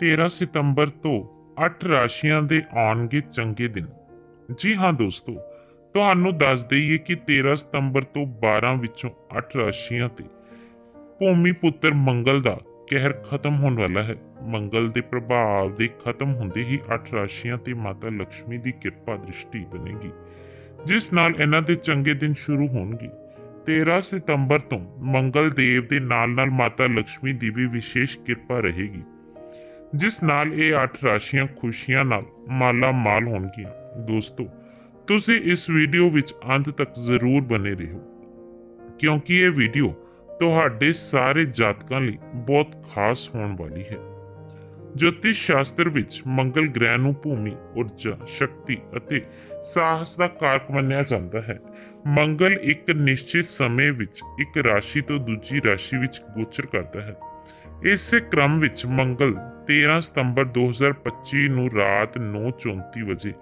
13 ਸਤੰਬਰ ਤੋਂ 8 ਰਾਸ਼ੀਆਂ ਦੇ ਆਉਣਗੇ ਚੰਗੇ ਦਿਨ। ਜੀ ਹਾਂ ਦੋਸਤੋ, ਤੁਹਾਨੂੰ ਦੱਸ ਦਈਏ ਕਿ 13 ਸਤੰਬਰ ਤੋਂ 12 ਵਿੱਚੋਂ 8 ਰਾਸ਼ੀਆਂ ਤੇ ਭੂਮੀ ਪੁੱਤਰ ਮੰਗਲ ਦਾ ਕਹਿਰ ਖਤਮ ਹੋਣ ਵਾਲਾ ਹੈ। ਮੰਗਲ ਦੇ ਪ੍ਰਭਾਵ ਦੇ ਖਤਮ ਹੁੰਦੇ ਹੀ 8 ਰਾਸ਼ੀਆਂ ਤੇ ਮਾਤਾ ਲక్ష్ਮੀ ਦੀ ਕਿਰਪਾ ਦ੍ਰਿਸ਼ਟੀ ਬਣੇਗੀ, ਜਿਸ ਨਾਲ ਇਹਨਾਂ ਦੇ ਚੰਗੇ ਦਿਨ ਸ਼ੁਰੂ ਹੋਣਗੇ। 13 ਸਤੰਬਰ ਤੋਂ ਮੰਗਲ ਦੇਵ ਦੇ ਨਾਲ ਨਾਲ ਮਾਤਾ ਲక్ష్ਮੀ ਦੀ ਵੀ ਵਿਸ਼ੇਸ਼ ਕਿਰਪਾ ਰਹੇਗੀ। ਜਿਸ ਨਾਲ ਇਹ ਅੱਠ ਰਾਸ਼ੀਆਂ ਖੁਸ਼ੀਆਂ ਨਾਲ ਮਾਲਾ ਮਾਲ ਹੋਣਗੀਆਂ। ਦੋਸਤੋ ਤੁਸੀਂ ਇਸ ਵੀਡੀਓ ਵਿੱਚ ਅੰਤ ਤੱਕ ਜ਼ਰੂਰ ਬਨੇ ਰਹੋ ਕਿਉਂਕਿ ਇਹ ਵੀਡੀਓ ਤੁਹਾਡੇ ਸਾਰੇ ਜਾਤਕਾਂ ਲਈ ਬਹੁਤ ਖਾਸ ਹੋਣ ਵਾਲੀ ਹੈ। ਜੋਤਿਸ਼ ਸ਼ਾਸਤਰ ਵਿੱਚ ਮੰਗਲ ਗ੍ਰਹਿ ਨੂੰ ਭੂਮੀ, ਊਰਜਾ, ਸ਼ਕਤੀ ਅਤੇ ਸਾਹਸ ਦਾ ਕਾਰਕ ਮੰਨਿਆ ਜਾਂਦਾ ਹੈ। ਮੰਗਲ ਇੱਕ ਨਿਸ਼ਚਿਤ ਸਮੇਂ ਵਿੱਚ ਇੱਕ ਰਾਸ਼ੀ ਤੋਂ ਦੂਜੀ ਰਾਸ਼ੀ ਵਿੱਚ ਗੋਚਰ ਕਰਦਾ ਹੈ। ਇਸੇ ਕ੍ਰਮ ਵਿੱਚ ਮੰਗਲ 13 ਸਤੰਬਰ 2025 ਨੂੰ ਰਾਤ 9:34 ਵਜੇ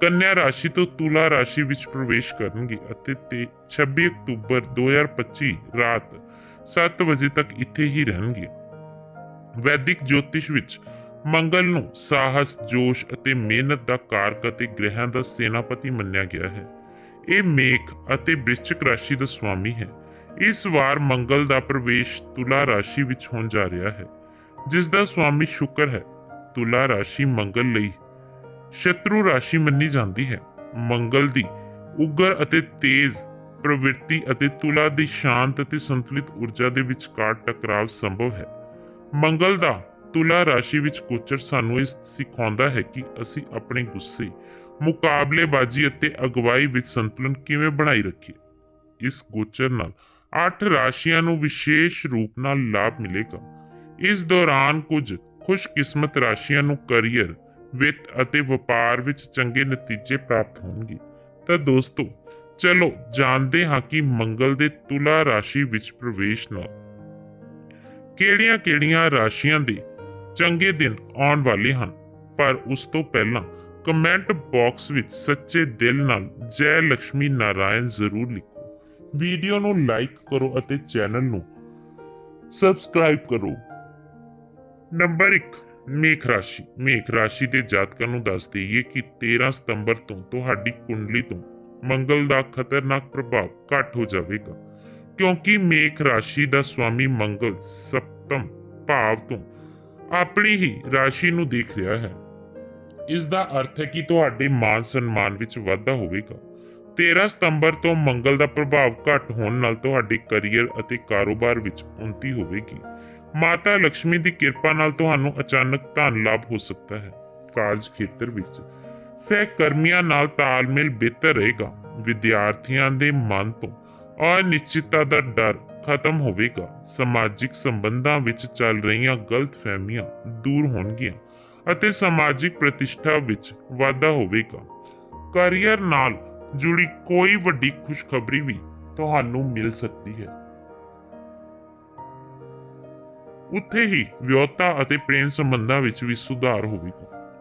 ਕੰਨਿਆ ਰਾਸ਼ੀ ਤੋਂ ਤੁਲਾ ਰਾਸ਼ੀ ਵਿੱਚ ਪ੍ਰਵੇਸ਼ ਕਰਨਗੇ ਅਤੇ ਤੇ 26 ਅਕਤੂਬਰ 2025 ਰਾਤ 7 ਵਜੇ ਤੱਕ ਇੱਥੇ ਹੀ ਰਹਿਣਗੇ। ਵੈਦਿਕ ਜੋਤਿਸ਼ ਵਿੱਚ ਮੰਗਲ ਨੂੰ ਸਾਹਸ, ਜੋਸ਼ ਅਤੇ ਮਿਹਨਤ ਦਾ ਕਾਰਕ ਅਤੇ ਗ੍ਰਹਿਾਂ ਦਾ ਸੈਨਾਪਤੀ ਮੰਨਿਆ ਗਿਆ ਹੈ। ਇਹ ਮੇਖ ਅਤੇ ਬ੍ਰਿਸ਼ਚਿਕ ਰਾਸ਼ੀ ਦਾ ਸਵਾਮੀ ਹੈ। ਇਸ ਵਾਰ ਮੰਗਲ ਦਾ ਪ੍ਰਵੇਸ਼ ਤੁਲਾ ਰਾਸ਼ੀ ਵਿੱਚ ਹੋਣ ਜਾ ਰਿਹਾ ਹੈ। ਜਿਸ ਦਾ ਸਵਾਮੀ ਸ਼ੁਕਰ ਹੈ, ਤੁਲਾ ਰਾਸ਼ੀ ਮੰਗਲ ਲਈ। ਸ਼ਤਰੂ ਰਾਸ਼ੀ ਮੰਨੀ ਜਾਂਦੀ ਹੈ। ਮੰਗਲ ਦੀ ਉਗਰ ਅਤੇ ਤੇਜ਼ ਪ੍ਰਵਿਰਤੀ ਅਤੇ ਤੁਲਾ ਦੀ ਸ਼ਾਂਤ ਅਤੇ ਸੰਤੁਲਿਤ ਊਰਜਾ ਦੇ ਵਿਚਕਾਰ ਟਕਰਾਵ ਸੰਭਵ ਹੈ। ਮੰਗਲ ਦਾ ਤੁਲਾ ਰਾਸ਼ੀ ਵਿੱਚ ਗੋਚਰ ਸਾਨੂੰ ਇਹ ਸਿਖਾਉਂਦਾ ਹੈ ਕਿ ਅਸੀਂ ਆਪਣੇ ਗੁੱਸੇ, ਮੁਕਾਬਲੇਬਾਜ਼ੀ ਅਤੇ ਅਗਵਾਈ ਵਿੱਚ ਸੰਤੁਲਨ ਕਿਵੇਂ ਬਣਾਈ ਰੱਖੀਏ। ਇਸ ਗੋਚਰ ਨਾਲ 8 ਰਾਸ਼ੀਆਂ ਨੂੰ ਵਿਸ਼ੇਸ਼ ਰੂਪ ਨਾਲ ਲਾਭ ਮਿਲੇਗਾ। ਇਸ ਦੌਰਾਨ ਕੁਝ ਖੁਸ਼ਕਿਸਮਤ ਰਾਸ਼ੀਆਂ ਨੂੰ ਕੈਰੀਅਰ, ਵਿੱਤ ਅਤੇ ਵਪਾਰ ਵਿੱਚ ਚੰਗੇ ਨਤੀਜੇ ਪ੍ਰਾਪਤ ਹੋਣਗੇ। ਤਾਂ ਦੋਸਤੋ, ਚਲੋ ਜਾਣਦੇ ਹਾਂ ਕਿ ਮੰਗਲ ਦੇ ਤੁਲਾ ਰਾਸ਼ੀ ਵਿੱਚ ਪ੍ਰਵੇਸ਼ ਨਾਲ ਕਿਹੜੀਆਂ-ਕਿਹੜੀਆਂ ਰਾਸ਼ੀਆਂ ਦੇ ਚੰਗੇ ਦਿਨ ਆਉਣ ਵਾਲੇ ਹਨ? ਪਰ ਉਸ ਤੋਂ ਪਹਿਲਾਂ ਕਮੈਂਟ ਬਾਕਸ ਵਿੱਚ ਸੱਚੇ ਦਿਲ ਨਾਲ ਜੈ ਲక్ష్ਮੀ ਨਾਰਾਇਣ ਜ਼ਰੂਰ ਲਿਖੋ। ਵੀਡੀਓ ਨੂੰ ਲਾਈਕ ਕਰੋ ਅਤੇ ਚੈਨਲ ਨੂੰ ਸਬਸਕ੍ਰਾਈਬ ਕਰੋ। ਨੰਬਰ 1 ਮੇਖ ਰਾਸ਼ੀ। ਮੇਖ ਰਾਸ਼ੀ ਦੇ ਜਾਤਕਾਂ ਨੂੰ ਦੱਸ ਦਈਏ ਕਿ 13 ਸਤੰਬਰ ਤੋਂ ਤੁਹਾਡੀ ਕੁੰਡਲੀ ਤੋਂ ਮੰਗਲ ਦਾ ਖਤਰਨਾਕ ਪ੍ਰਭਾਵ ਘਟ ਹੋ ਜਾਵੇਗਾ, ਕਿਉਂਕਿ ਮੇਖ ਰਾਸ਼ੀ ਦਾ ਸਵਾਮੀ ਮੰਗਲ ਸਪਤਮ ਭਾਵ ਤੋਂ ਆਪਣੀ ਹੀ ਰਾਸ਼ੀ ਨੂੰ ਦੇਖ ਰਿਹਾ ਹੈ। ਇਸ ਦਾ ਅਰਥ ਹੈ ਕਿ ਤੁਹਾਡੇ ਮਾਨ ਸਨਮਾਨ ਵਿੱਚ ਵਾਧਾ ਹੋਵੇਗਾ। 13 ਸਤੰਬਰ ਤੋਂ ਮੰਗਲ ਦਾ ਪ੍ਰਭਾਵ ਘਟ ਹੋਣ ਨਾਲ ਤੁਹਾਡੇ ਕੈਰੀਅਰ ਅਤੇ ਕਾਰੋਬਾਰ ਵਿੱਚ ਉਨਤੀ ਹੋਵੇਗੀ। ਮਾਤਾ ਲక్ష్ਮੀ ਦੀ ਕਿਰਪਾ ਨਾਲ ਤੁਹਾਨੂੰ ਅਚਾਨਕ ਧਨ ਲਾਭ ਹੋ ਸਕਦਾ ਹੈ। ਕਾਰਜ ਖੇਤਰ ਵਿੱਚ ਸਹਿਕਰਮੀਆਂ ਨਾਲ ਤਾਲਮੇਲ ਬਿਹਤਰ ਰਹੇਗਾ। ਵਿਦਿਆਰਥੀਆਂ ਦੇ ਮਨ ਤੋਂ ਅਨਿਸ਼ਚਿਤਤਾ ਦਾ ਡਰ ਖਤਮ ਹੋਵੇਗਾ। ਸਮਾਜਿਕ ਸੰਬੰਧਾਂ ਵਿੱਚ ਚੱਲ ਰਹੀਆਂ ਗਲਤਫਹਿਮੀਆਂ ਦੂਰ ਹੋਣਗੀਆਂ ਅਤੇ ਸਮਾਜਿਕ ਪ੍ਰਤਿਸ਼ਠਾ ਵਿੱਚ ਵਾਧਾ ਹੋਵੇਗਾ। ਕੈਰੀਅਰ ਨਾਲ ਜੁੜੀ ਕੋਈ ਵੱਡੀ ਖੁਸ਼ਖਬਰੀ ਵੀ ਤੁਹਾਨੂੰ ਮਿਲ ਸਕਦੀ ਹੈ। ਉੱਥੇ ਹੀ ਵਿਆਹਤਾ ਅਤੇ ਪ੍ਰੇਮ ਸੰਬੰਧਾਂ ਵਿੱਚ ਵੀ ਸੁਧਾਰ ਹੋਵੇਗਾ।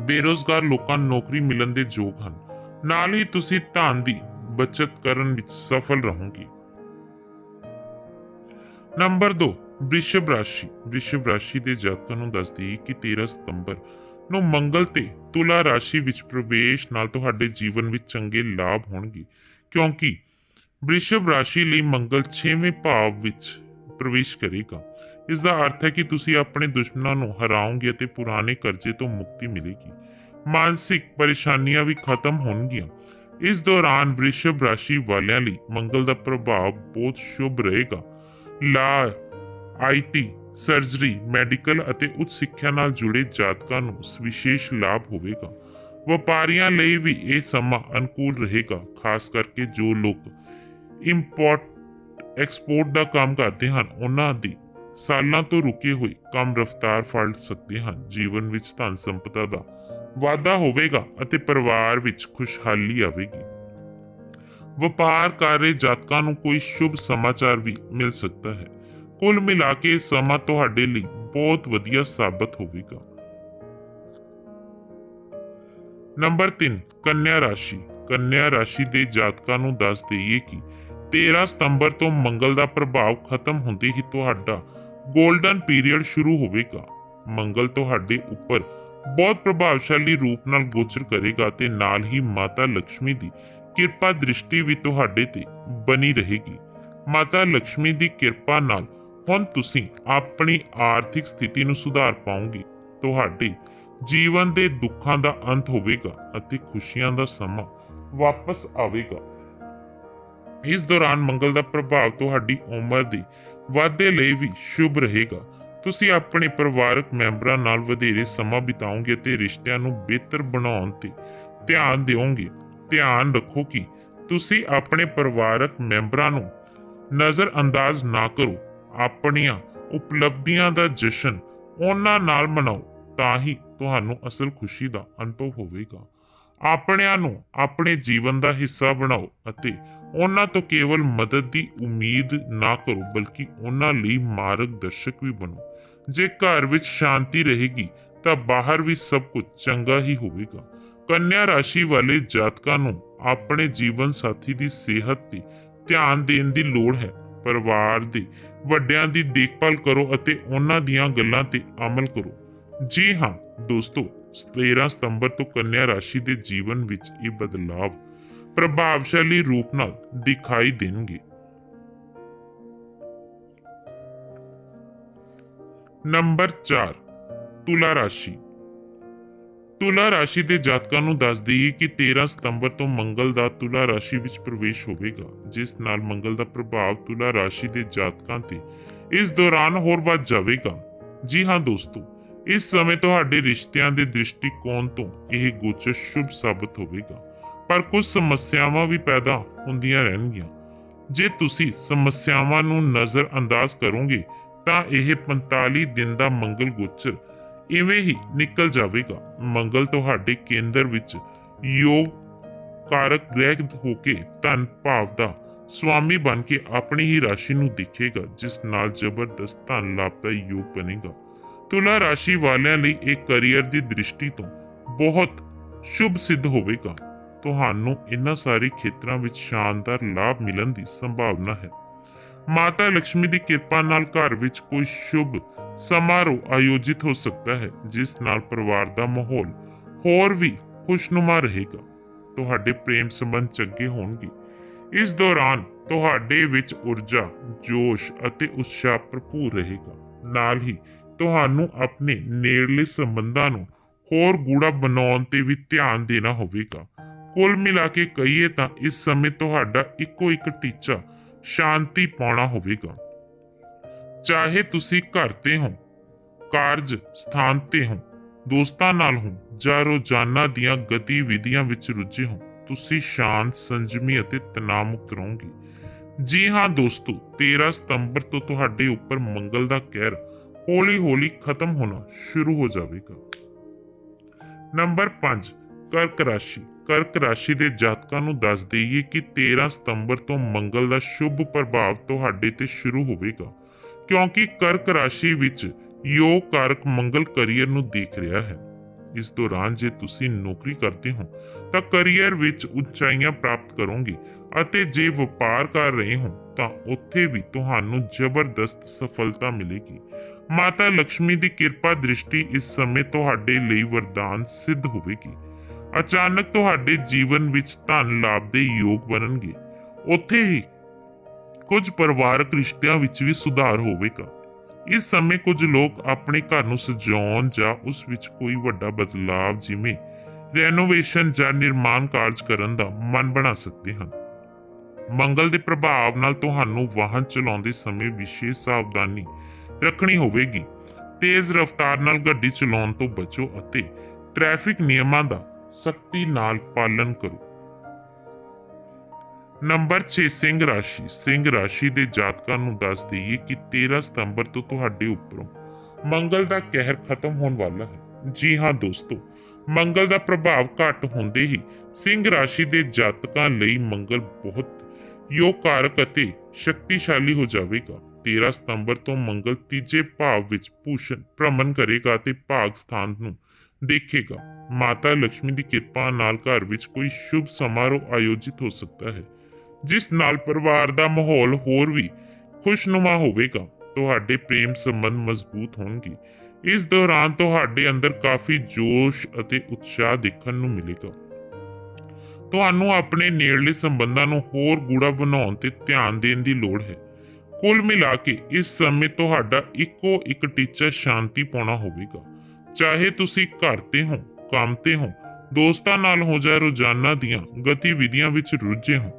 ਬੇਰੋਜ਼ਗਾਰ ਲੋਕਾਂ ਨੂੰ ਨੌਕਰੀ ਮਿਲਣ ਦੇ ਯੋਗ ਹਨ। ਨਾਲ ਹੀ ਤੁਸੀਂ ਧਨ ਦੀ ਬਚਤ ਕਰਨ ਵਿੱਚ ਸਫਲ ਰਹੋਗੇ। ਨੰਬਰ 2 ਵ੍ਰਿਸ਼ਭ ਰਾਸ਼ੀ। ਵ੍ਰਿਸ਼ਭ ਰਾਸ਼ੀ ਦੇ ਜਾਤਕਾਂ ਨੂੰ ਦੱਸਦੀ ਕਿ 13 ਸਤੰਬਰ ਨੂੰ ਮੰਗਲ ਤੇ ਤੁਲਾ ਰਾਸ਼ੀ ਵਿੱਚ ਪ੍ਰਵੇਸ਼, ਨਾਲ ਤੁਹਾਡੇ ਜੀਵਨ ਵਿੱਚ ਚੰਗੇ ਲਾਭ ਹੋਣਗੇ। ਕਿਉਂਕਿ ਵ੍ਰਿਸ਼ਭ ਰਾਸ਼ੀ ਲਈ ਮੰਗਲ 6ਵੇਂ ਭਾਵ ਵਿੱਚ ਪ੍ਰਵੇਸ਼ ਕਰੇਗਾ। ਇਸ ਦਾ ਅਰਥ ਹੈ ਕਿ ਤੁਸੀਂ ਆਪਣੇ ਦੁਸ਼ਮਣਾਂ ਨੂੰ ਹਰਾਓਗੇ ਅਤੇ ਪੁਰਾਣੇ ਕਰਜ਼ੇ ਤੋਂ ਮੁਕਤੀ ਮਿਲੇਗੀ। ਮਾਨਸਿਕ ਪਰੇਸ਼ਾਨੀਆਂ ਵੀ ਖਤਮ ਹੋਣਗੀਆਂ। ਇਸ ਦੌਰਾਨ ਵ੍ਰਿਸ਼ਭ ਰਾਸ਼ੀ ਵਾਲਿਆਂ ਲਈ ਮੰਗਲ ਦਾ ਪ੍ਰਭਾਵ ਬਹੁਤ ਸ਼ੁਭ ਰਹੇਗਾ। ਲਾ ਆਈਟੀ ਸਰਜਰੀ, ਮੈਡੀਕਲ ਅਤੇ ਉੱਚ ਸਿੱਖਿਆ ਨਾਲ ਜੁੜੇ ਜਾਤਕਾਂ ਨੂੰ ਵਿਸ਼ੇਸ਼ ਲਾਭ ਹੋਵੇਗਾ। ਵਪਾਰੀਆਂ ਲਈ ਵੀ ਇਹ ਸਮਾਂ ਅਨੁਕੂਲ ਰਹੇਗਾ, ਖਾਸ ਕਰਕੇ ਜੋ ਲੋਕ ਇੰਪੋਰਟ ਐਕਸਪੋਰਟ ਦਾ ਕੰਮ ਕਰਦੇ ਹਨ, ਉਹਨਾਂ ਦੀ ਸਾਲਾਂ ਤੋਂ ਰੁਕੇ ਹੋਏ ਕੰਮ ਰਫ਼ਤਾਰ ਫੜ ਸਕਦੇ ਹਨ ਜੀਵਨ ਵਿੱਚ ਧਨ ਸੰਪਦਾ ਦਾ ਵਾਧਾ ਹੋਵੇਗਾ ਅਤੇ ਪਰਿਵਾਰ ਵਿੱਚ ਖੁਸ਼ਹਾਲੀ ਆਵੇਗੀ। ਵਪਾਰ ਕਰ ਰਹੇ ਜਾਤਕਾਂ ਨੂੰ ਕੋਈ ਸ਼ੁਭ ਸਮਾਚਾਰ ਵੀ ਮਿਲ ਸਕਦਾ ਹੈ। ਕੁੱਲ ਮਿਲਾ ਕੇ ਸਮਾਂ ਤੁਹਾਡੇ ਲਈ ਬਹੁਤ ਵਧੀਆ ਸਾਬਤ ਹੋਵੇਗਾ। ਨੰਬਰ 3 ਕੰਨਿਆ ਰਾਸ਼ੀ। ਕੰਨਿਆ ਰਾਸ਼ੀ ਦੇ ਜਾਤਕਾਂ ਨੂੰ ਦੱਸ ਦਈਏ ਕਿ 13 ਸਤੰਬਰ ਤੋਂ ਮੰਗਲ ਦਾ ਪ੍ਰਭਾਵ ਖਤਮ ਹੁੰਦੇ ਹੀ ਤੁਹਾਡਾ ਗੋਲਡਨ ਪੀਰੀਅਡ ਸ਼ੁਰੂ ਹੋਵੇਗਾ। ਮੰਗਲ ਤੁਹਾਡੇ ਉੱਪਰ ਬਹੁਤ ਪ੍ਰਭਾਵਸ਼ਾਲੀ ਰੂਪ ਨਾਲ ਗੋਚਰ ਕਰੇਗਾ ਤੇ ਨਾਲ ਹੀ ਮਾਤਾ ਲక్ష్ਮੀ ਦੀ ਕਿਰਪਾ ਦ੍ਰਿਸ਼ਟੀ ਵੀ ਤੁਹਾਡੇ ਤੇ ਬਣੀ ਰਹੇਗੀ। ਮਾਤਾ ਲక్ష్ਮੀ ਦੀ ਕਿਰਪਾ ਨਾਲ ਹੁਣ ਤੁਸੀਂ ਆਪਣੀ ਆਰਥਿਕ ਸਥਿਤੀ ਨੂੰ ਸੁਧਾਰ ਪਾਓਗੇ। ਤੁਹਾਡੇ ਜੀਵਨ ਦੇ ਦੁੱਖਾਂ ਦਾ ਅੰਤ ਹੋਵੇਗਾ ਅਤੇ ਖੁਸ਼ੀਆਂ ਦਾ ਸਮਾਂ ਵਾਪਸ ਆਵੇਗਾ। ਇਸ ਦੌਰਾਨ ਮੰਗਲ ਦਾ ਪ੍ਰਭਾਵ ਤੁਹਾਡੀ ਉਮਰ ਦੀ ਵਾਧੇ ਲਈ ਵੀ ਸ਼ੁਭ ਰਹੇਗਾ। ਤੁਸੀਂ ਆਪਣੇ ਪਰਿਵਾਰਕ ਮੈਂਬਰਾਂ ਨਾਲ ਵਧੇਰੇ ਸਮਾਂ ਬਿਤਾਓਗੇ ਤੇ ਰਿਸ਼ਤਿਆਂ ਨੂੰ ਬਿਹਤਰ ਬਣਾਉਣ ਤੇ ਧਿਆਨ ਦਿਓਗੇ। ਧਿਆਨ ਰੱਖੋ ਕਿ ਤੁਸੀਂ ਆਪਣੇ ਪਰਿਵਾਰਕ ਮੈਂਬਰਾਂ ਨੂੰ ਨਜ਼ਰ ਨਾ ਕਰੋ। ਆਪਣੀਆਂ ਉਪਲਬਧੀਆਂ ਦਾ ਜਸ਼ਨ ਉਹਨਾਂ ਨਾਲ ਮਨਾਓ, ਤਾਂ ਹੀ ਤੁਹਾਨੂੰ ਅਸਲ ਖੁਸ਼ੀ ਦਾ ਅਨੁਭਵ ਹੋਵੇਗਾ। ਆਪਣਿਆਂ ਨੂੰ ਆਪਣੇ ਜੀਵਨ ਦਾ ਹਿੱਸਾ ਬਣਾਓ ਅਤੇ ਉਹਨਾਂ ਤੋਂ ਕੇਵਲ ਮਦਦ ਦੀ ਉਮੀਦ ਨਾ ਕਰੋ, ਬਲਕਿ ਉਹਨਾਂ ਲਈ ਮਾਰਗਦਰਸ਼ਕ ਵੀ ਬਣੋ। ਜੇ ਘਰ ਵਿੱਚ ਸ਼ਾਂਤੀ ਰਹੇਗੀ, ਤਾਂ ਬਾਹਰ ਵੀ ਸਭ ਕੁਝ ਚੰਗਾ ਹੀ ਹੋਵੇਗਾ। ਕੰਨਿਆ ਰਾਸ਼ੀ ਵਾਲੇ ਜਾਤਕਾਂ ਨੂੰ ਆਪਣੇ ਜੀਵਨ ਸਾਥੀ ਦੀ ਸਿਹਤ ਤੇ ਧਿਆਨ ਦੇਣ ਦੀ ਲੋੜ ਹੈ। ਪਰਿਵਾਰ ਦੇ ਵੱਡਿਆਂ ਦੀ ਦੇਖਭਾਲ ਕਰੋ ਅਤੇ ਉਹਨਾਂ ਦੀਆਂ ਗੱਲਾਂ ਤੇ ਅਮਲ ਕਰੋ। ਜੀ ਹਾਂ, ਦੋਸਤੋ 13 ਸਤੰਬਰ ਤੋਂ ਕੰਨਿਆ ਰਾਸ਼ੀ ਦੇ ਜੀਵਨ ਵਿੱਚ ਇਹ ਬਦਲਾਵ ਪ੍ਰਭਾਵਸ਼ਾਲੀ ਰੂਪ ਨਾਲ ਦਿਖਾਈ ਦੇਣਗੇ। ਨੰਬਰ 4 ਤੁਲਾ ਰਾਸ਼ੀ। ਤੁਲਾ ਰਾਸ਼ੀ ਦੇ ਜਾਤਕਾਂ ਨੂੰ ਦੱਸ ਦਈਏ ਕਿ 13 ਸਤੰਬਰ ਤੋਂ ਮੰਗਲ ਦਾ ਤੁਲਾ ਰਾਸ਼ੀ ਵਿੱਚ ਪ੍ਰਵੇਸ਼ ਹੋਵੇਗਾ, ਜਿਸ ਨਾਲ ਮੰਗਲ ਦਾ ਪ੍ਰਭਾਵ ਤੁਲਾ ਰਾਸ਼ੀ ਦੇ ਜਾਤਕਾਂ ਤੇ ਇਸ ਦੌਰਾਨ ਹੋਰ ਵੱਧ ਜਾਵੇਗਾ। ਜੀ ਹਾਂ ਦੋਸਤੋ, ਇਸ ਸਮੇਂ ਤੁਹਾਡੇ ਰਿਸ਼ਤਿਆਂ ਦੇ ਦ੍ਰਿਸ਼ਟੀਕੋਣ ਤੋਂ ਇਹ ਗੋਚਰ ਸ਼ੁਭ ਸਾਬਤ ਹੋਵੇਗਾ। ਪਰ ਕੁਝ ਸਮੱਸਿਆਵਾਂ ਵੀ ਪੈਦਾ ਹੁੰਦੀਆਂ ਰਹਿਣਗੀਆਂ। ਜੇ ਤੁਸੀਂ ਸਮੱਸਿਆਵਾਂ ਨੂੰ ਨਜ਼ਰ ਅੰਦਾਜ਼ ਕਰੋਗੇ, ਤਾਂ ਇਹ 45 ਦਿਨ ਦਾ ਮੰਗਲ ਗੋਚਰ ਇਵੇਂ ਹੀ ਨਿਕਲ ਜਾਵੇਗਾ। ਮੰਗਲ ਤੁਹਾਡੇ ਕੇਂਦਰ ਵਿੱਚ ਯੋਗ ਕਾਰਕ ਗ੍ਰਹਿ ਹੋ ਕੇ ਧਨ ਭਾਵ ਦਾ ਸਵਾਮੀ ਬਣ ਕੇ ਆਪਣੀ ਹੀ ਰਾਸ਼ੀ ਨੂੰ ਦੇਖੇਗਾ, ਜਿਸ ਨਾਲ ਜ਼ਬਰਦਸਤ ਧਨ ਲਾਭ ਦਾ ਯੋਗ ਬਣੇਗਾ। ਤੁਲਾ ਰਾਸ਼ੀ ਵਾਲਿਆਂ ਲਈ ਇਹ ਕੈਰੀਅਰ ਦੀ ਦ੍ਰਿਸ਼ਟੀ ਤੋਂ ਬਹੁਤ ਸ਼ੁਭ ਸਿੱਧ ਹੋਵੇਗਾ। ਤੁਹਾਨੂੰ ਇਨ੍ਹਾਂ ਸਾਰੇ ਖੇਤਰਾਂ ਵਿੱਚ ਸ਼ਾਨਦਾਰ ਲਾਭ ਮਿਲਣ ਦੀ ਸੰਭਾਵਨਾ ਹੈ। ਮਾਤਾ ਲక్ష్ਮੀ ਦੀ ਕਿਰਪਾ ਨਾਲ ਘਰ ਵਿੱਚ ਕੋਈ ਸ਼ੁਭ ਸਮਾਰੋਹ ਆਯੋਜਿਤ ਹੋ ਸਕਦਾ ਹੈ, ਜਿਸ ਨਾਲ ਪਰਿਵਾਰ ਦਾ ਮਾਹੌਲ ਹੋਰ ਵੀ ਖੁਸ਼ਨੁਮਾ ਰਹੇਗਾ। ਤੁਹਾਡੇ ਪ੍ਰੇਮ ਸੰਬੰਧ ਚੰਗੇ ਹੋਣਗੇ। ਇਸ ਦੌਰਾਨ ਤੁਹਾਡੇ ਵਿੱਚ ਊਰਜਾ, ਜੋਸ਼ ਅਤੇ ਉਤਸ਼ਾਹ ਭਰਪੂਰ ਰਹੇਗਾ। ਨਾਲ ਹੀ ਤੁਹਾਨੂੰ ਆਪਣੇ ਨੇੜਲੇ ਸੰਬੰਧਾਂ ਨੂੰ ਹੋਰ ਗੂੜਾ ਬਣਾਉਣ ਤੇ ਵੀ ਧਿਆਨ ਦੇਣਾ ਹੋਵੇਗਾ। ਕੁੱਲ ਮਿਲਾ ਕੇ ਕਹੀਏ ਤਾਂ ਇਸ ਸਮੇਂ ਤੁਹਾਡਾ ਇੱਕੋ ਇੱਕ ਟੀਚਾ ਸ਼ਾਂਤੀ ਪਾਉਣਾ ਹੋਵੇਗਾ। ਚਾਹੇ ਤੁਸੀਂ ਘਰ ਤੇ ਹੋ, ਕਾਰਜ ਸਥਾਨ ਤੇ ਹੋ, ਦੋਸਤਾਂ ਨਾਲ ਹੋ ਜਾਂ ਰੋਜ਼ਾਨਾ ਦੀਆਂ ਗਤੀਵਿਧੀਆਂ ਵਿੱਚ ਰੁੱਝੇ ਹੋ, ਤੁਸੀਂ ਸ਼ਾਂਤ, ਸੰਜਮੀ ਅਤੇ ਤਣਾਅ ਮੁਕਤ ਰਹੋਗੇ। ਜੀ ਹਾਂ ਦੋਸਤੋ 13 ਸਤੰਬਰ ਤੋਂ ਤੁਹਾਡੇ ਉੱਪਰ ਮੰਗਲ ਦਾ ਕਹਿਰ ਹੌਲੀ-ਹੌਲੀ ਖਤਮ ਹੋਣਾ ਸ਼ੁਰੂ ਹੋ ਜਾਵੇਗਾ। ਨੰਬਰ 5 ਕਰਕ ਰਾਸ਼ੀ। ਕਰਕ ਰਾਸ਼ੀ ਦੇ ਜਾਤਕਾਂ ਨੂੰ ਦੱਸ ਦਈਏ ਕਿ 13 ਸਤੰਬਰ ਤੋਂ ਮੰਗਲ ਦਾ ਸ਼ੁਭ ਪ੍ਰਭਾਵ ਤੁਹਾਡੇ ਤੇ ਸ਼ੁਰੂ ਹੋਵੇਗਾ, ਕਿਉਂਕਿ ਕਰਕ ਰਾਸ਼ੀ ਵਿੱਚ ਯੋਗ ਕਾਰਕ ਮੰਗਲ ਕੈਰੀਅਰ ਨੂੰ ਦੇਖ ਰਿਹਾ ਹੈ। ਇਸ ਦੌਰਾਨ ਜੇ ਤੁਸੀਂ ਨੌਕਰੀ ਕਰਦੇ ਹੋ, ਤਾਂ ਕੈਰੀਅਰ ਵਿੱਚ ਉਚਾਈਆਂ ਪ੍ਰਾਪਤ ਕਰੋਗੇ ਅਤੇ ਜੇ ਵਪਾਰ ਕਰ ਰਹੇ ਹੋ, ਤਾਂ ਉੱਥੇ ਵੀ ਤੁਹਾਨੂੰ ਜ਼ਬਰਦਸਤ ਸਫਲਤਾ ਮਿਲੇਗੀ। ਮਾਤਾ ਲక్ష్ਮੀ ਦੀ ਕਿਰਪਾ ਦ੍ਰਿਸ਼ਟੀ ਇਸ ਸਮੇਂ ਤੁਹਾਡੇ ਲਈ ਵਰਦਾਨ ਸਿੱਧ ਹੋਵੇਗੀ। ਅਚਾਨਕ ਤੁਹਾਡੇ ਜੀਵਨ ਵਿੱਚ ਧਨ ਲਾਭ ਦੇ ਯੋਗ ਬਣਨਗੇ। ਉੱਥੇ ਹੀ ਕੁਝ ਪਰਿਵਾਰਕ ਰਿਸ਼ਤਿਆਂ ਵਿੱਚ ਵੀ ਸੁਧਾਰ ਹੋਵੇਗਾ। ਇਸ ਸਮੇਂ ਕੁਝ ਲੋਕ ਆਪਣੇ ਘਰ ਨੂੰ ਸਜਾਉਣ ਜਾਂ ਉਸ ਵਿੱਚ ਕੋਈ ਵੱਡਾ ਬਦਲਾਵ ਜਿਵੇਂ ਰੈਨੋਵੇਸ਼ਨ ਜਾਂ ਨਿਰਮਾਣ ਕਾਰਜ ਕਰਨ ਦਾ ਮਨ ਬਣਾ ਸਕਦੇ ਹਨ। ਮੰਗਲ ਦੇ ਪ੍ਰਭਾਵ ਨਾਲ ਤੁਹਾਨੂੰ ਵਾਹਨ ਚਲਾਉਂਦੇ ਸਮੇਂ ਵਿਸ਼ੇਸ਼ ਸਾਵਧਾਨੀ ਰੱਖਣੀ ਹੋਵੇਗੀ। ਤੇਜ਼ ਰਫ਼ਤਾਰ ਨਾਲ ਗੱਡੀ ਚਲਾਉਣ ਤੋਂ ਬਚੋ ਅਤੇ ਟ੍ਰੈਫਿਕ ਨਿਯਮਾਂ ਦਾ ਸਖਤੀ ਨਾਲ ਪਾਲਣ ਕਰੋ। ਨੰਬਰ 6 ਸਿੰਘ ਰਾਸ਼ੀ। ਸਿੰਘ ਰਾਸ਼ੀ ਦੇ ਜਾਤਕਾਂ ਨੂੰ ਦੱਸ ਦਈਏ ਕਿ 13 ਸਤੰਬਰ ਤੋਂ ਤੁਹਾਡੇ ਉੱਪਰੋਂ ਮੰਗਲ ਦਾ ਕਹਿਰ ਖਤਮ ਹੋਣ ਵਾਲਾ ਹੈ। ਜੀ ਹਾਂ ਦੋਸਤੋ, ਮੰਗਲ ਦਾ ਪ੍ਰਭਾਵ ਘੱਟ ਹੁੰਦੇ ਹੀ ਸਿੰਘ ਰਾਸ਼ੀ ਦੇ ਜਾਤਕਾਂ ਲਈ ਮੰਗਲ ਬਹੁਤ ਯੋਗਕਾਰਕ ਅਤੇ ਸ਼ਕਤੀਸ਼ਾਲੀ ਹੋ ਜਾਵੇਗਾ। 13 ਸਤੰਬਰ ਤੋਂ ਮੰਗਲ ਤੀਜੇ ਭਾਵ ਵਿੱਚ ਭੂਸ਼ਣ ਭ੍ਰਮਣ ਕਰੇਗਾ ਤੇ ਭਾਗ ਸਥਾਨ ਨੂੰ ਦੇਖੇਗਾ। ਮਾਤਾ ਲక్ష్ਮੀ ਦੀ ਕਿਰਪਾ ਨਾਲ ਘਰ ਵਿੱਚ ਕੋਈ ਸ਼ੁਭ ਸਮਾਰੋਹ ਆਯੋਜਿਤ ਹੋ ਸਕਦਾ ਹੈ, ਜਿਸ ਨਾਲ ਪਰਿਵਾਰ ਦਾ ਮਾਹੌਲ ਹੋਰ ਵੀ ਖੁਸ਼ਨੁਮਾ ਹੋਵੇਗਾ। ਤੁਹਾਡੇ ਪ੍ਰੇਮ ਸੰਬੰਧ ਮਜ਼ਬੂਤ ਹੋਣਗੇ। ਇਸ ਦੌਰਾਨ ਤੁਹਾਡੇ ਅੰਦਰ ਕਾਫੀ ਜੋਸ਼ ਅਤੇ ਉਤਸ਼ਾਹ ਦੇਖਣ ਨੂੰ ਮਿਲੇਗਾ। ਤੁਹਾਨੂੰ ਆਪਣੇ ਨੇੜਲੇ ਸੰਬੰਧਾਂ ਨੂੰ ਹੋਰ ਗੂੜਾ ਬਣਾਉਣ ਤੇ ਧਿਆਨ ਦੇਣ ਦੀ ਲੋੜ ਹੈ। ਕੁੱਲ ਮਿਲਾ ਕੇ ਇਸ ਸਮੇਂ ਤੁਹਾਡਾ ਇੱਕੋ ਇੱਕ ਟੀਚਾ ਸ਼ਾਂਤੀ ਪਾਉਣਾ ਹੋਵੇਗਾ। ਚਾਹੇ ਤੁਸੀਂ ਘਰ ਤੇ ਹੋ, ਕੰਮ ਤੇ ਹੋ, ਦੋਸਤਾਂ ਨਾਲ ਹੋ ਜਾਂ ਰੋਜ਼ਾਨਾ ਦੀਆਂ ਗਤੀਵਿਧੀਆਂ ਵਿੱਚ ਰੁੱਝੇ ਹੋ,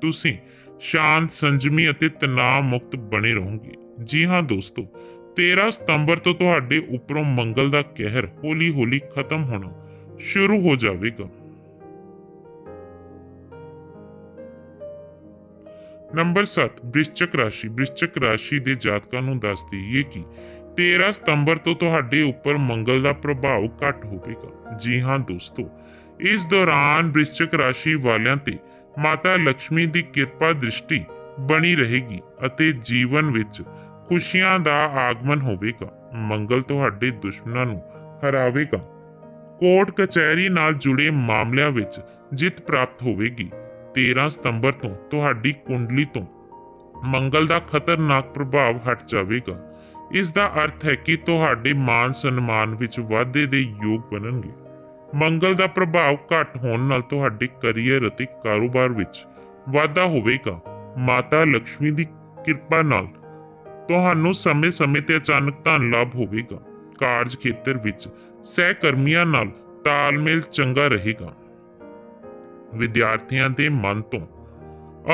ਤੁਸੀਂ ਸ਼ਾਂਤ, ਸੰਜਮੀ ਅਤੇ ਤਣਾਅ ਮੁਕਤ ਬਣੇ ਰਹੋਗੇ। ਜੀ ਹਾਂ ਦੋਸਤੋ 13 ਸਤੰਬਰ ਤੋਂ ਤੁਹਾਡੇ ਉੱਪਰੋਂ ਮੰਗਲ ਦਾ ਕਹਿਰ ਹੌਲੀ-ਹੌਲੀ ਖਤਮ ਹੋਣਾ ਸ਼ੁਰੂ ਹੋ ਜਾਵੇਗਾ। ਨੰਬਰ 7 ਬ੍ਰਿਸ਼ਚਕ ਰਾਸ਼ੀ। ਬ੍ਰਿਸ਼ਚਕ ਰਾਸ਼ੀ ਦੇ ਜਾਤਕਾਂ ਨੂੰ ਦੱਸ ਦਈਏ ਕਿ 13 ਸਤੰਬਰ ਤੋਂ ਤੁਹਾਡੇ ਉੱਪਰ ਮੰਗਲ ਦਾ ਪ੍ਰਭਾਵ ਘੱਟ ਹੋਵੇਗਾ। ਜੀ ਹਾਂ ਦੋਸਤੋ, ਇਸ ਦੌਰਾਨ ਬ੍ਰਿਸ਼ਚਕ ਰਾਸ਼ੀ ਵਾਲਿਆਂ ਤੇ ਮਾਤਾ ਲక్ష్ਮੀ ਦੀ ਕਿਰਪਾ ਦ੍ਰਿਸ਼ਟੀ ਬਣੀ ਰਹੇਗੀ ਅਤੇ ਜੀਵਨ ਵਿੱਚ ਖੁਸ਼ੀਆਂ ਦਾ ਆਗਮਨ ਹੋਵੇਗਾ। ਮੰਗਲ ਤੁਹਾਡੇ ਦੁਸ਼ਮਣਾਂ ਨੂੰ ਹਰਾਵੇਗਾ। ਕੋਰਟ ਕਚਹਿਰੀ ਨਾਲ ਜੁੜੇ ਮਾਮਲਿਆਂ ਵਿੱਚ ਜਿੱਤ ਪ੍ਰਾਪਤ ਹੋਵੇਗੀ। 13 ਸਤੰਬਰ ਤੋਂ ਤੁਹਾਡੀ ਕੁੰਡਲੀ ਤੋਂ ਮੰਗਲ ਦਾ ਖਤਰਨਾਕ ਪ੍ਰਭਾਵ ਹਟ ਜਾਵੇਗਾ। ਇਸ ਦਾ ਅਰਥ ਹੈ ਕਿ ਤੁਹਾਡੇ ਮਾਨ ਸਨਮਾਨ ਵਿੱਚ ਵਾਧੇ ਦੇ ਯੋਗ ਬਣਨਗੇ। ਮੰਗਲ ਦਾ ਪ੍ਰਭਾਵ ਘੱਟ ਹੋਣ ਨਾਲ ਤੁਹਾਡੇ ਕੈਰੀਅਰ ਅਤੇ ਕਾਰੋਬਾਰ ਵਿੱਚ ਵਾਧਾ ਹੋਵੇਗਾ। ਮਾਤਾ ਲక్ష్ਮੀ ਦੀ ਕਿਰਪਾ ਨਾਲ ਤੁਹਾਨੂੰ ਸਮੇਂ-ਸਮੇਂ ਤੇ ਅਚਾਨਕ ਧਨ ਲਾਭ ਹੋਵੇਗਾ। ਕਾਰਜ ਖੇਤਰ ਵਿੱਚ ਸਹਿਕਰਮੀਆਂ ਨਾਲ ਤਾਲਮੇਲ ਚੰਗਾ ਰਹੇਗਾ। ਵਿਦਿਆਰਥੀਆਂ ਦੇ ਮਨ ਤੋਂ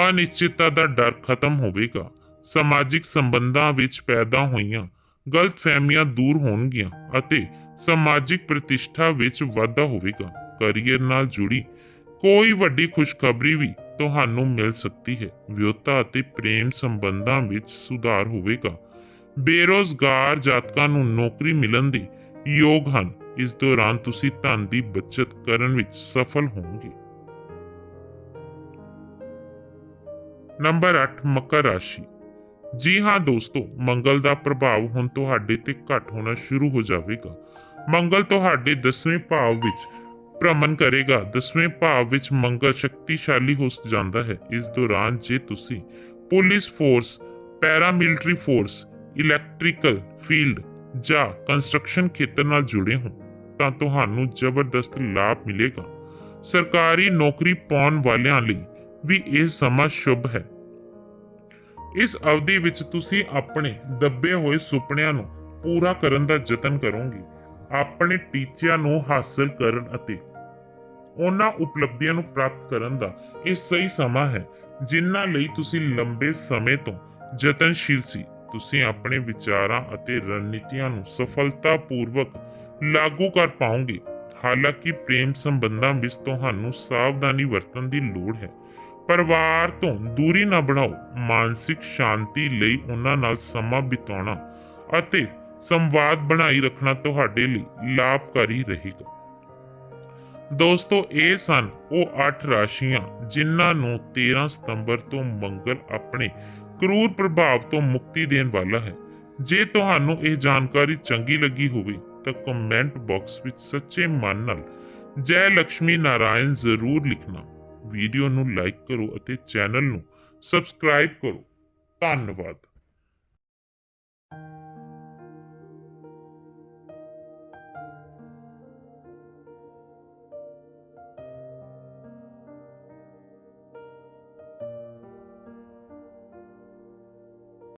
ਅਨਿਸ਼ਚਿਤਤਾ ਦਾ ਡਰ ਖਤਮ ਹੋਵੇਗਾ। ਸਮਾਜਿਕ ਸੰਬੰਧਾਂ ਵਿੱਚ ਪੈਦਾ ਹੋਈਆਂ, ਗਲਤਫਹਿਮੀਆਂ ਦੂਰ ਹੋਣਗੀਆਂ ਅਤੇ ਸਮਾਜਿਕ ਪ੍ਰਤਿਸ਼ਠਾ ਵਿੱਚ ਵਾਧਾ ਹੋਵੇਗਾ। ਕੈਰੀਅਰ ਨਾਲ ਜੁੜੀ ਕੋਈ ਵੱਡੀ ਖੁਸ਼ਖਬਰੀ ਵੀ ਤੁਹਾਨੂੰ ਮਿਲ ਸਕਦੀ ਹੈ। ਵਿਆਹਤਾ ਅਤੇ ਪ੍ਰੇਮ ਸੰਬੰਧਾਂ ਵਿੱਚ ਸੁਧਾਰ ਹੋਵੇਗਾ। ਬੇਰੋਜ਼ਗਾਰ ਜਾਤਕਾਂ ਨੂੰ ਨੌਕਰੀ ਮਿਲਣ ਦੇ ਯੋਗ ਹਨ। ਇਸ ਦੌਰਾਨ ਤੁਸੀਂ ਧਨ ਦੀ ਬਚਤ ਕਰਨ ਵਿੱਚ ਸਫਲ ਹੋਵੋਗੇ। ਨੰਬਰ 8 ਮਕਰ ਰਾਸ਼ੀ। ਜੀ ਹਾਂ ਦੋਸਤੋ, ਮੰਗਲ ਦਾ ਪ੍ਰਭਾਵ ਹੁਣ ਤੁਹਾਡੇ ਤੇ ਘਟ ਹੋਣਾ ਸ਼ੁਰੂ ਹੋ ਜਾਵੇਗਾ। ਮੰਗਲ ਤੁਹਾਡੇ 10ਵੇਂ ਭਾਵ ਵਿੱਚ ਭ੍ਰਮਣ ਕਰੇਗਾ। 10ਵੇਂ ਭਾਵ ਵਿੱਚ ਮੰਗਲ ਸ਼ਕਤੀਸ਼ਾਲੀ ਹੋ ਜਾਂਦਾ ਹੈ। ਇਸ ਦੌਰਾਨ ਜੇ ਤੁਸੀਂ police force, paramilitary force, electrical field ਜਾਂ ਕੰਸਟਰਕਸ਼ਨ ਖੇਤਰ ਨਾਲ ਜੁੜੇ ਹੋ, ਤਾਂ ਤੁਹਾਨੂੰ ਜ਼ਬਰਦਸਤ ਲਾਭ ਮਿਲੇਗਾ। ਸਰਕਾਰੀ ਨੌਕਰੀ ਪਾਉਣ ਵਾਲਿਆਂ ਲਈ ਵੀ ਇਹ ਸਮਾਂ ਸ਼ੁਭ ਹੈ। ਇਸ ਅਵਧੀ ਵਿੱਚ ਤੁਸੀਂ ਆਪਣੇ ਦੱਬੇ ਹੋਏ ਸੁਪਨਿਆਂ ਨੂੰ ਪੂਰਾ ਕਰਨ ਦਾ ਯਤਨ ਕਰੋਗੇ। ਆਪਣੇ ਟੀਚਿਆਂ ਨੂੰ ਹਾਸਲ ਕਰਨ ਅਤੇ ਉਹਨਾਂ ਉਪਲਬਧੀਆਂ ਨੂੰ ਪ੍ਰਾਪਤ ਕਰਨ ਦਾ ਇਹ ਸਹੀ ਸਮਾਂ ਹੈ, ਜਿਨ੍ਹਾਂ ਲਈ ਤੁਸੀਂ ਲੰਬੇ ਸਮੇਂ ਤੋਂ ਯਤਨਸ਼ੀਲ ਸੀ। ਤੁਸੀਂ ਆਪਣੇ ਵਿਚਾਰਾਂ ਅਤੇ ਰਣਨੀਤੀਆਂ ਨੂੰ ਸਫਲਤਾਪੂਰਵਕ ਲਾਗੂ ਕਰ ਪਾਓਗੇ। ਹਾਲਾਂਕਿ ਪ੍ਰੇਮ ਸੰਬੰਧਾਂ ਵਿੱਚ ਤੁਹਾਨੂੰ ਸਾਵਧਾਨੀ ਵਰਤਣ ਦੀ ਲੋੜ ਹੈ। ਪਰਿਵਾਰ ਤੋਂ ਦੂਰੀ ਨਾ ਬਣਾਓ, ਮਾਨਸਿਕ ਸ਼ਾਂਤੀ ਲਈ ਉਹਨਾਂ ਨਾਲ ਸਮਾਂ ਬਿਤਾਉਣਾ ਅਤੇ ਸੰਵਾਦ ਬਣਾਈ ਰੱਖਣਾ ਤੁਹਾਡੇ ਲਈ ਲਾਭਕਾਰੀ ਰਹੇਗਾ। ਦੋਸਤੋ, ਇਹ ਸਨ ਉਹ 8 ਰਾਸ਼ੀਆਂ ਜਿਨ੍ਹਾਂ ਨੂੰ 13 ਸਤੰਬਰ ਤੋਂ ਮੰਗਲ ਆਪਣੇ ਕਰੂਰ ਪ੍ਰਭਾਵ ਤੋਂ ਮੁਕਤੀ ਦੇਣ ਵਾਲਾ ਹੈ। ਜੇ ਤੁਹਾਨੂੰ ਇਹ ਜਾਣਕਾਰੀ ਚੰਗੀ ਲੱਗੀ ਹੋਵੇ ਤਾਂ ਕਮੈਂਟ ਬਾਕਸ ਵਿੱਚ ਸੱਚੇ ਮਨ ਨਾਲ ਜੈ ਲక్ష్ਮੀ ਨਾਰਾਇਣ ਜ਼ਰੂਰ ਲਿਖਣਾ। ਵੀਡੀਓ ਨੂੰ ਲਾਈਕ ਕਰੋ ਅਤੇ ਚੈਨਲ ਨੂੰ ਸਬਸਕ੍ਰਾਈਬ ਕਰੋ। ਧੰਨਵਾਦ।